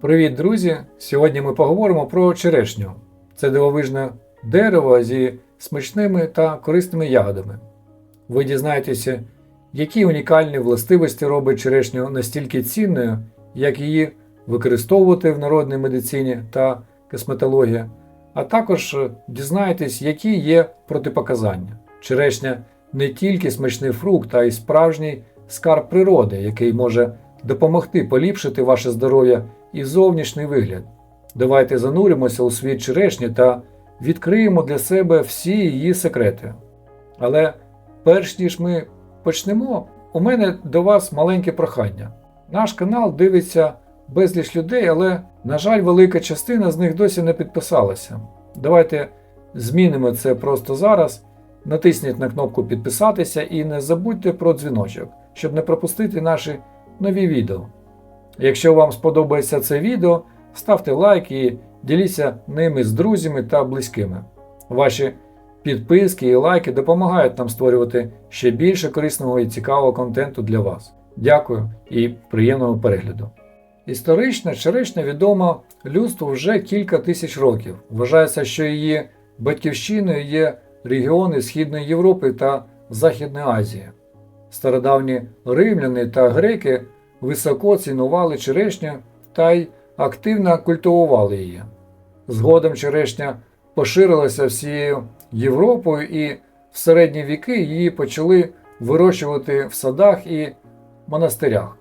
Привіт, друзі! Сьогодні ми поговоримо про черешню. Це дивовижне дерево зі смачними та корисними ягодами. Ви дізнаєтеся, які унікальні властивості робить черешню настільки цінною, як її використовувати в народній медицині та косметології, а також дізнаєтесь, які є протипоказання. Черешня не тільки смачний фрукт, а й справжній скарб природи, який може допомогти поліпшити ваше здоров'я і зовнішній вигляд. Давайте зануримося у світ черешні та відкриємо для себе всі її секрети. Але перш ніж ми почнемо, у мене до вас маленьке прохання. Наш канал дивиться безліч людей, але, на жаль, велика частина з них досі не підписалася. Давайте змінимо це просто зараз. Натисніть на кнопку підписатися і не забудьте про дзвіночок, щоб не пропустити наші нові відео. Якщо вам сподобається це відео, ставте лайк і діліться ними з друзями та близькими. Ваші підписки і лайки допомагають нам створювати ще більше корисного і цікавого контенту для вас. Дякую і приємного перегляду. Історична черешня відома людству вже кілька тисяч років. Вважається, що її батьківщиною є регіони Східної Європи та Західної Азії. Стародавні римляни та греки високо цінували черешню та й активно культивували її. Згодом черешня поширилася всією Європою і в середні віки її почали вирощувати в садах і монастирях.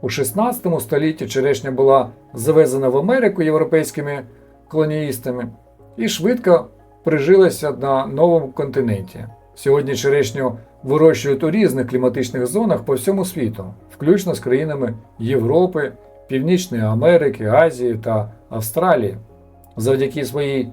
У 16 столітті черешня була завезена в Америку європейськими колоніїстами і швидко прижилася на новому континенті. Сьогодні черешню вирощують у різних кліматичних зонах по всьому світу, включно з країнами Європи, Північної Америки, Азії та Австралії. Завдяки своїй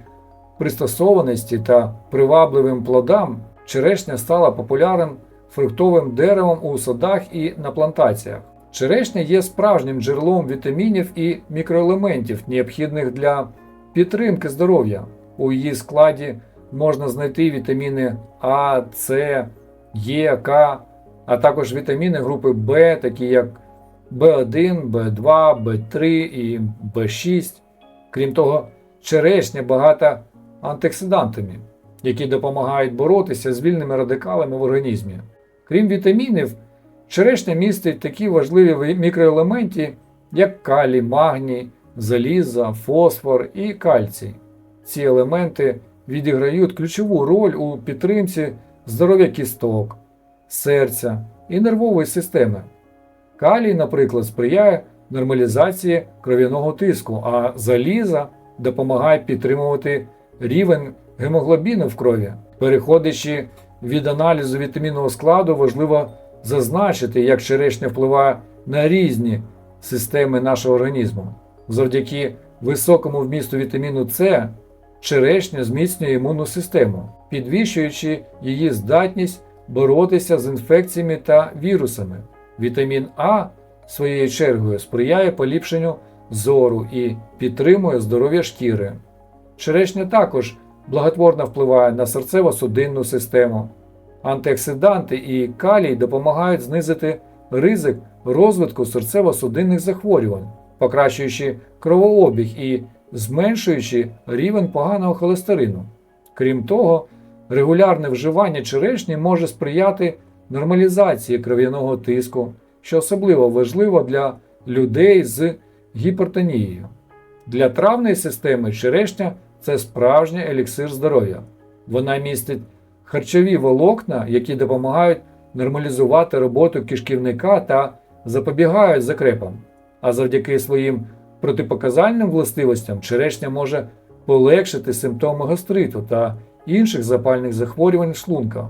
пристосованості та привабливим плодам черешня стала популярним фруктовим деревом у садах і на плантаціях. Черешня є справжнім джерелом вітамінів і мікроелементів, необхідних для підтримки здоров'я. У її складі можна знайти вітаміни А, С, Е, К, а також вітаміни групи В, такі як В1, В2, В3 і В6. Крім того, черешня багата антиоксидантами, які допомагають боротися з вільними радикалами в організмі. Крім вітамінів, черешня містить такі важливі мікроелементи, як калій, магній, заліза, фосфор і кальцій. Ці елементи відіграють ключову роль у підтримці здоров'я кісток, серця і нервової системи. Калій, наприклад, сприяє нормалізації кров'яного тиску, а заліза допомагає підтримувати рівень гемоглобіну в крові. Переходячи від аналізу вітамінного складу, важливо зазначити, як черешня впливає на різні системи нашого організму. Завдяки високому вмісту вітаміну С черешня зміцнює імунну систему, підвищуючи її здатність боротися з інфекціями та вірусами. Вітамін А своєю чергою сприяє поліпшенню зору і підтримує здоров'я шкіри. Черешня також благотворно впливає на серцево-судинну систему. Антиоксиданти і калій допомагають знизити ризик розвитку серцево-судинних захворювань, покращуючи кровообіг і зменшуючи рівень поганого холестерину. Крім того, регулярне вживання черешні може сприяти нормалізації кров'яного тиску, що особливо важливо для людей з гіпертонією. Для травної системи черешня це справжній еліксир здоров'я. Вона містить харчові волокна, які допомагають нормалізувати роботу кишківника та запобігають закрепам, а завдяки своїм протипоказальним властивостям черешня може полегшити симптоми гастриту та інших запальних захворювань шлунка.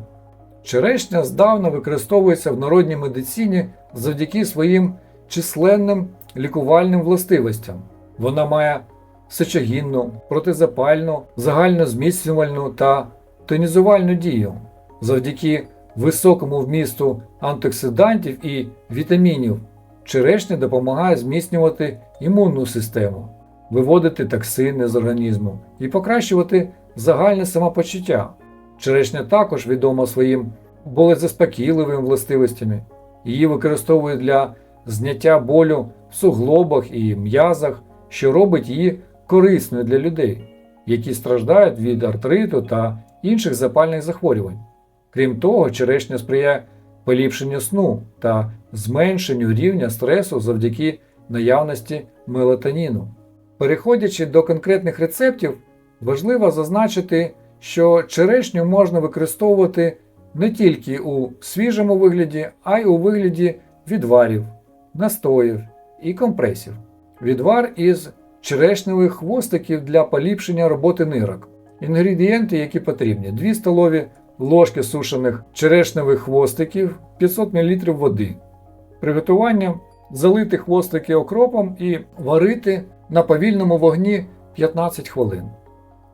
Черешня здавна використовується в народній медицині завдяки своїм численним лікувальним властивостям. Вона має сечогінну, протизапальну, загальнозміцнювальну та тонізувальну дію. Завдяки високому вмісту антиоксидантів і вітамінів черешня допомагає зміцнювати імунну систему, виводити токсини з організму і покращувати загальне самопочуття. Черешня також відома своїм болезаспокійливими властивостями. Її використовують для зняття болю в суглобах і м'язах, що робить її корисною для людей, які страждають від артриту та інших запальних захворювань. Крім того, черешня сприяє поліпшенню сну та зменшенню рівня стресу завдяки наявності мелатоніну. Переходячи до конкретних рецептів, важливо зазначити, що черешню можна використовувати не тільки у свіжому вигляді, а й у вигляді відварів, настоїв і компресів. Відвар із черешневих хвостиків для поліпшення роботи нирок. Інгредієнти, які потрібні: 2 столові ложки сушених черешневих хвостиків, 500 мл води. Приготування залити хвостики окропом і варити на повільному вогні 15 хвилин.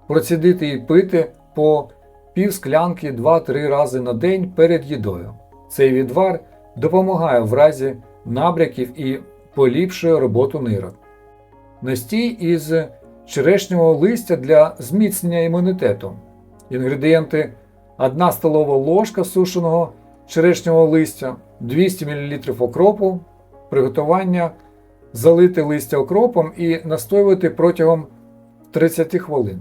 Процідити і пити по пів склянки 2-3 рази на день перед їдою. Цей відвар допомагає в разі набряків і поліпшує роботу нирок. Настій із черешнього листя для зміцнення імунітету. Інгредієнти 1 столова ложка сушеного черешнього листя, 200 мл окропу, приготування залити листя окропом і настоювати протягом 30 хвилин.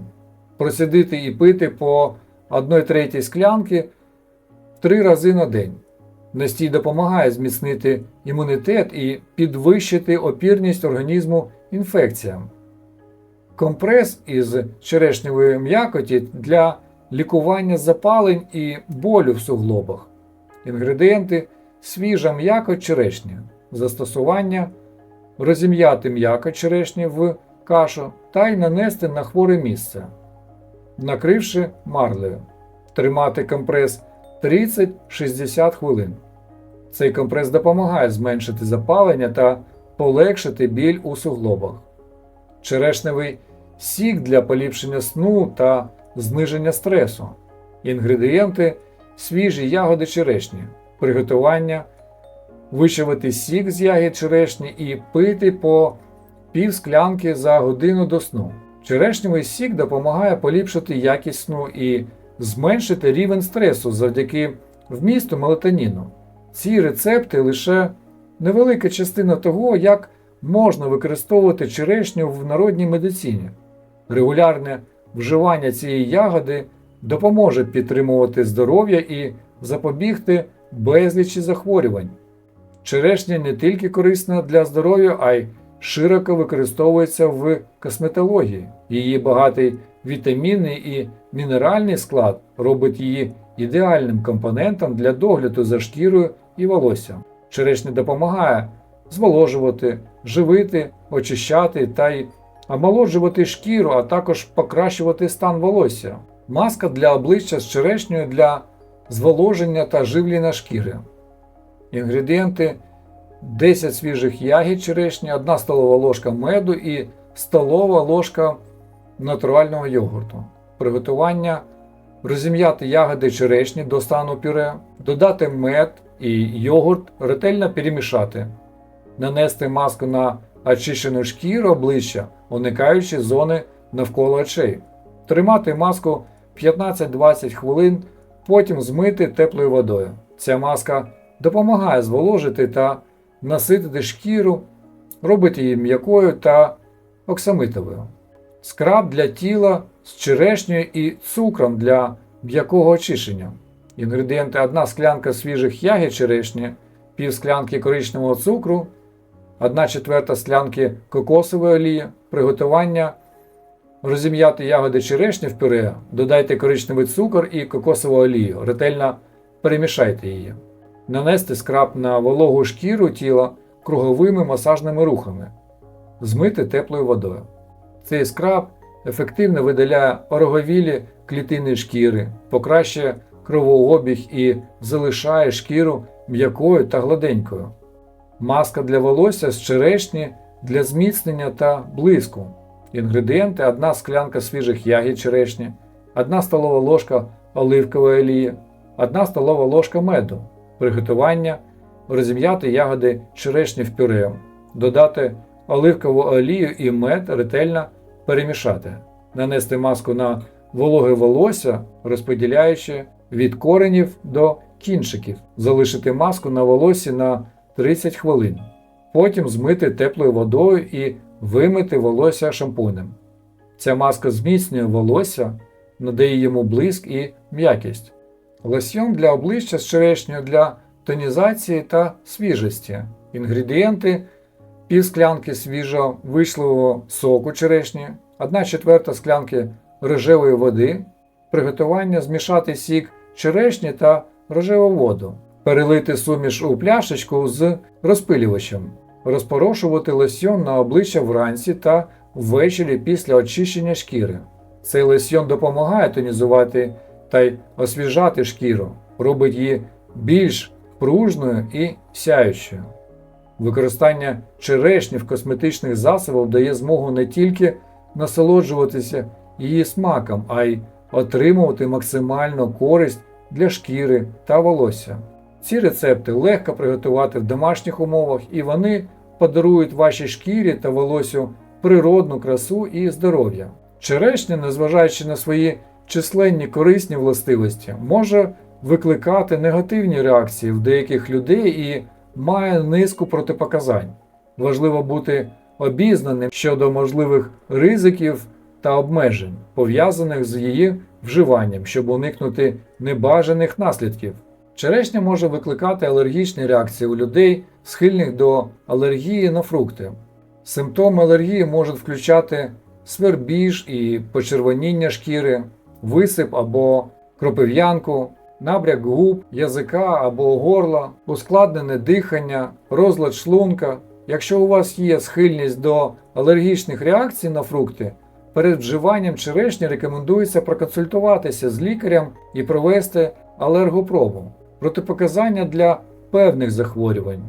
Процідити і пити по 1 третій склянки 3 рази на день. Настій допомагає зміцнити імунітет і підвищити опірність організму інфекціям. Компрес із черешневої м'якоті для лікування запалень і болю в суглобах. Інгредієнти свіжа м'якоть черешні, застосування розім'яти м'якоть черешні в кашу та й нанести на хворе місце, накривши марлею. Тримати компрес 30-60 хвилин. Цей компрес допомагає зменшити запалення та полегшити біль у суглобах. Черешневий сік для поліпшення сну та зниження стресу. Інгредієнти свіжі ягоди черешні, приготування, вичавити сік з ягід черешні і пити по пів склянки за годину до сну. Черешневий сік допомагає поліпшити якість сну і зменшити рівень стресу завдяки вмісту мелатоніну. Ці рецепти лише невелика частина того, як можна використовувати черешню в народній медицині. Регулярне вживання цієї ягоди допоможе підтримувати здоров'я і запобігти безлічі захворювань. Черешня не тільки корисна для здоров'я, а й широко використовується в косметології. Її багатий вітамінний і мінеральний склад робить її ідеальним компонентом для догляду за шкірою і волоссям. Черешня допомагає зволожувати, живити, очищати та й омолоджувати шкіру, а також покращувати стан волосся. Маска для обличчя з черешнею для зволоження та живлення шкіри. Інгредієнти 10 свіжих ягід черешні, 1 столова ложка меду і столова ложка натурального йогурту. Приготування розім'яти ягоди черешні до стану пюре, додати мед і йогурт, ретельно перемішати, нанести маску на очищену шкіру обличчя, уникаючи зони навколо очей, тримати маску 15-20 хвилин, потім змити теплою водою. Ця маска допомагає зволожити та наситити шкіру, робить її м'якою та оксамитовою. Скраб для тіла з черешнею і цукром для м'якого очищення. Інгредієнти 1 склянка свіжих ягід черешні, пів склянки коричневого цукру, 1 четверта склянки кокосової олії, приготування. Розім'яти ягоди черешні в пюре, додайте коричневий цукор і кокосову олію, ретельно перемішайте її. Нанести скраб на вологу шкіру тіла круговими масажними рухами, змити теплою водою. Цей скраб ефективно видаляє ороговілі клітини шкіри, покращує кровообіг і залишає шкіру м'якою та гладенькою. Маска для волосся з черешні для зміцнення та блиску. Інгредієнти. 1 склянка свіжих ягід черешні, 1 столова ложка оливкової олії, 1 столова ложка меду. Приготування. Розім'яти ягоди черешні в пюре, додати оливкову олію і мед ретельно перемішати, нанести маску на вологе волосся, розподіляючи від коренів до кінчиків, залишити маску на волосі на 30 хвилин. Потім змити теплою водою і вимити волосся шампунем. Ця маска зміцнює волосся, надає йому блиск і м'якість. Лосьйон для обличчя з черешнею для тонізації та свіжості. Інгредієнти пів склянки свіжого вишливого соку черешні, 1 четверта склянки рожевої води, приготування змішати сік черешні та рожеву воду, перелити суміш у пляшечку з розпилювачем, розпорошувати лосьйон на обличчя вранці та ввечері після очищення шкіри. Цей лосьйон допомагає тонізувати та й освіжати шкіру, робить її більш пружною і сяючою. Використання черешні в косметичних засобах дає змогу не тільки насолоджуватися її смаком, а й отримувати максимальну користь для шкіри та волосся. Ці рецепти легко приготувати в домашніх умовах і вони подарують вашій шкірі та волосю природну красу і здоров'я. Черешня, незважаючи на свої численні корисні властивості, може викликати негативні реакції в деяких людей і має низку протипоказань. Важливо бути обізнаним щодо можливих ризиків та обмежень, пов'язаних з її вживанням, щоб уникнути небажаних наслідків. Черешня може викликати алергічні реакції у людей, схильних до алергії на фрукти. Симптоми алергії можуть включати свербіж і почервоніння шкіри, висип або кропив'янку, набряк губ, язика або горла, ускладнене дихання, розлад шлунка. Якщо у вас є схильність до алергічних реакцій на фрукти, перед вживанням черешні рекомендується проконсультуватися з лікарем і провести алергопробу. Протипоказання для певних захворювань.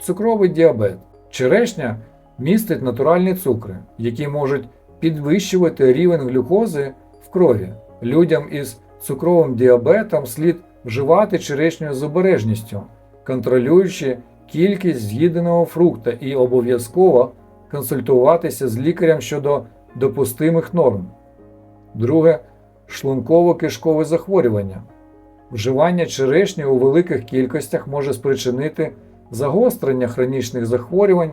Цукровий діабет. Черешня містить натуральні цукри, які можуть підвищувати рівень глюкози в крові. Людям із цукровим діабетом слід вживати черешню з обережністю, контролюючи кількість з'їденого фрукта і обов'язково консультуватися з лікарем щодо допустимих норм. Друге шлунково-кишкове захворювання. Вживання черешні у великих кількостях може спричинити загострення хронічних захворювань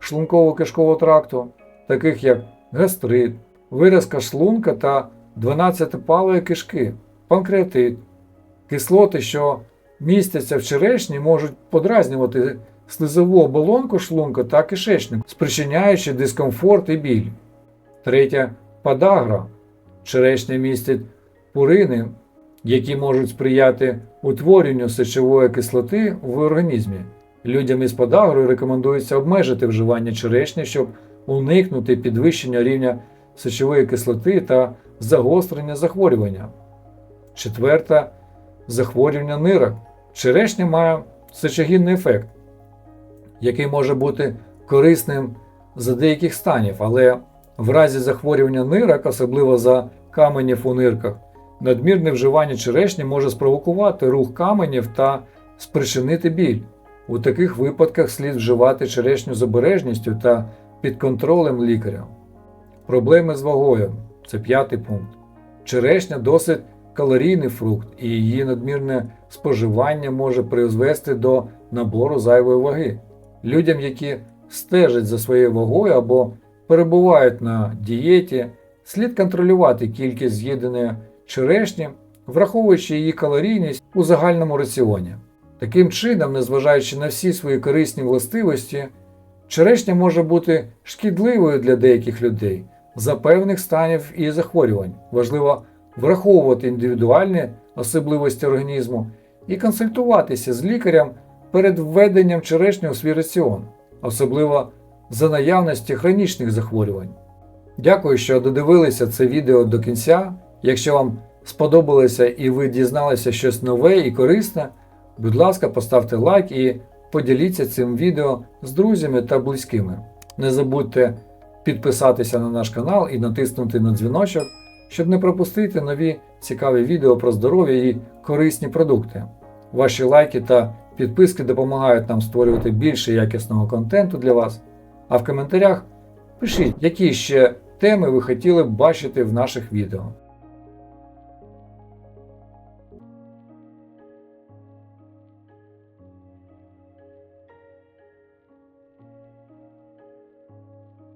шлунково-кишкового тракту, таких як гастрит, виразка шлунка та 12-палої кишки, панкреатит. Кислоти, що містяться в черешні, можуть подразнювати слизову оболонку шлунка та кишечник, спричиняючи дискомфорт і біль. Третє подагра. Черешня містить пурини, які можуть сприяти утворенню сечової кислоти в організмі. Людям із подагрою рекомендується обмежити вживання черешні, щоб уникнути підвищення рівня сечової кислоти та загострення захворювання. Четверте захворювання нирок. Черешня має сечогінний ефект, який може бути корисним за деяких станів, але в разі захворювання нирок, особливо за каменів у нирках, надмірне вживання черешні може спровокувати рух каменів та спричинити біль. У таких випадках слід вживати черешню з обережністю та під контролем лікаря. Проблеми з вагою це п'ятий пункт. Черешня досить калорійний фрукт, і її надмірне споживання може призвести до набору зайвої ваги. Людям, які стежать за своєю вагою або перебувають на дієті, слід контролювати кількість з'їденої черешні, враховуючи її калорійність у загальному раціоні. Таким чином, незважаючи на всі свої корисні властивості, черешня може бути шкідливою для деяких людей за певних станів і захворювань. Важливо враховувати індивідуальні особливості організму і консультуватися з лікарем перед введенням черешні у свій раціон, особливо за наявності хронічних захворювань. Дякую, що додивилися це відео до кінця. Якщо вам сподобалося і ви дізналися щось нове і корисне, будь ласка, поставте лайк і поділіться цим відео з друзями та близькими. Не забудьте підписатися на наш канал і натиснути на дзвіночок, щоб не пропустити нові цікаві відео про здоров'я і корисні продукти. Ваші лайки та підписки допомагають нам створювати більше якісного контенту для вас. А в коментарях пишіть, які ще теми ви хотіли б бачити в наших відео.